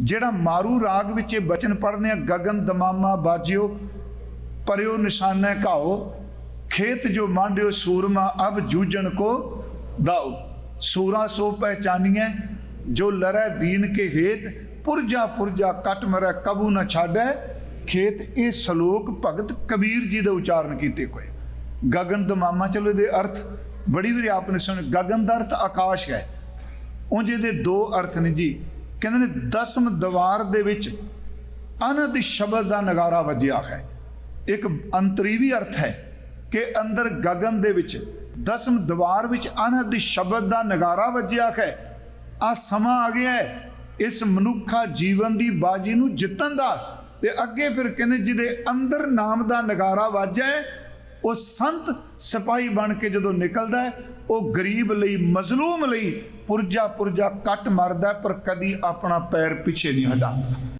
ਜਿਹੜਾ ਮਾਰੂ ਰਾਗ ਵਿੱਚ ਇਹ ਬਚਨ ਪੜ੍ਹਦੇ ਆ ਗਗਨ ਦਮਾਮਾ ਬਾਜਿਓ, ਪਰਿਓ ਨਿਸ਼ਾਨੇ ਘਾਓ, ਖੇਤ ਜੋ ਮਾਂਡਿਓ ਸੂਰਮਾ, ਅਬ ਜੂਜਣ ਕੋ ਦਾਉ ਸੂਰਾ ਸੋ ਪਹਿਚਾਨੀਐ, ਜੋ ਲਰੈ ਦੀਨ ਕੇ ਹੇਤ, ਪੁਰਜਾ ਪੁਰਜਾ ਕਟ ਮਰੈ ਕਬੂ ਨਾ ਛਾੜੈ ਖੇਤ ਇਹ ਸ਼ਲੋਕ ਭਗਤ ਕਬੀਰ ਜੀ ਦੇ ਉਚਾਰਨ ਕੀਤੇ ਹੋਏ। ਗਗਨ ਦਮਾਮਾ, ਚਲੋ ਇਹਦੇ ਅਰਥ ਬੜੀ ਵਾਰੀ ਆਪਨੇ ਸੁਣ, ਗਗਨ ਦਾ ਅਰਥ ਆਕਾਸ਼ ਹੈ। ਉਂਝ ਇਹਦੇ ਦੋ ਅਰਥ ਨੇ ਜੀ। ਕਹਿੰਦੇ ਨੇ, ਦਸਮ ਦਵਾਰ ਦੇ ਵਿੱਚ ਅਨੰਦ ਸ਼ਬਦ ਦਾ ਨਗਾਰਾ ਵੱਜਿਆ ਹੈ। ਇੱਕ ਅੰਤਰੀ ਵੀ ਅਰਥ ਹੈ ਕਿ ਅੰਦਰ ਗਗਨ ਦੇ ਵਿੱਚ, ਦਸਮ ਦਵਾਰ ਵਿੱਚ ਅਨੰਦ ਸ਼ਬਦ ਦਾ ਨਗਾਰਾ ਵੱਜਿਆ ਹੈ। ਆ ਸਮਾਂ ਆ ਗਿਆ ਹੈ, ਇਸ ਮਨੁੱਖਾ ਜੀਵਨ ਦੀ ਬਾਜੀ ਨੂੰ ਜਿੱਤਣ ਦਾ ਤੇ ਅੱਗੇ ਫਿਰ ਕਹਿੰਦੇ ਜਿਹਦੇ ਅੰਦਰ ਨਾਮ ਦਾ ਨਗਾਰਾ ਵੱਜਿਆ ਉਹ ਸੰਤ ਸਿਪਾਹੀ ਬਣ ਕੇ ਜਦੋਂ ਨਿਕਲਦਾ ਹੈ ਉਹ ਗਰੀਬ ਲਈ, ਮਜ਼ਲੂਮ ਲਈ ਪੁਰਜਾ ਪੁਰਜਾ ਕੱਟ ਮਾਰਦਾ ਪਰ ਕਦੀ ਆਪਣਾ ਪੈਰ ਪਿੱਛੇ ਨਹੀਂ ਹਟਾਉਂਦਾ।